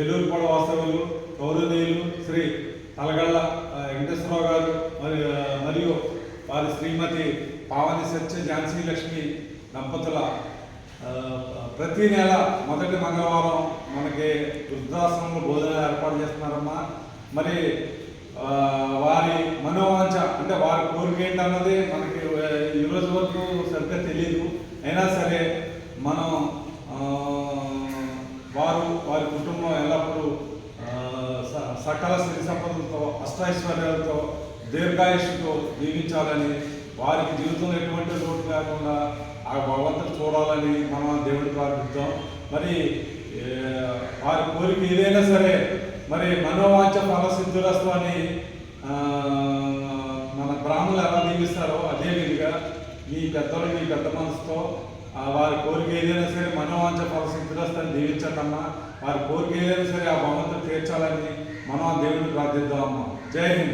ఏలూరుపాడు వాస్తవులు గౌరవనీయులు శ్రీ తలగళ్ళ వెంకటేశ్వరరావు గారు మరియు మరియు వారి శ్రీమతి పావని సత్య ఝాన్సీ లక్ష్మి దంపతుల ప్రతి నెల మొదటి మంగళవారం మనకి వృద్ధాశ్రమంలో భోజనాలు ఏర్పాటు చేస్తున్నారమ్మా. మరి వారి మనోవాంఛ అంటే వారి కోరిక ఏంటన్నది మనకి ఈరోజు వరకు సరిగ్గా తెలియదు అయినా సరే మనం వారు వారి కుటుంబం ఎల్లప్పుడూ స- సకల స్థితి సంపదలతో అష్టైశ్వర్యాలతో దీర్ఘాయుషుతో జీవించాలని వారికి జీవితంలో ఎటువంటి లోటు లేకుండా ఆ భగవంతుడు చూడాలని మనం దేవుడి దేవుడిని ప్రార్థిద్దాం. మరి వారి కోరిక ఏదైనా సరే మరి మనోవాంఛ ఫలసిద్ధురస్తు అని మన బ్రాహ్మణులు ఎలా దీవిస్తారో అదే విధంగా మీ పెద్దలు మీ పెద్ద మనసుతో వారి కోరిక ఏదైనా సరే మనోవాంఛ ఫలసిద్ధురస్తు అని వారి కోరిక ఏదైనా సరే ఆ భగవంతుడు తీర్చాలని మనం ఆ దేవుని ప్రార్థిద్దామమ్మా. జై హింద్.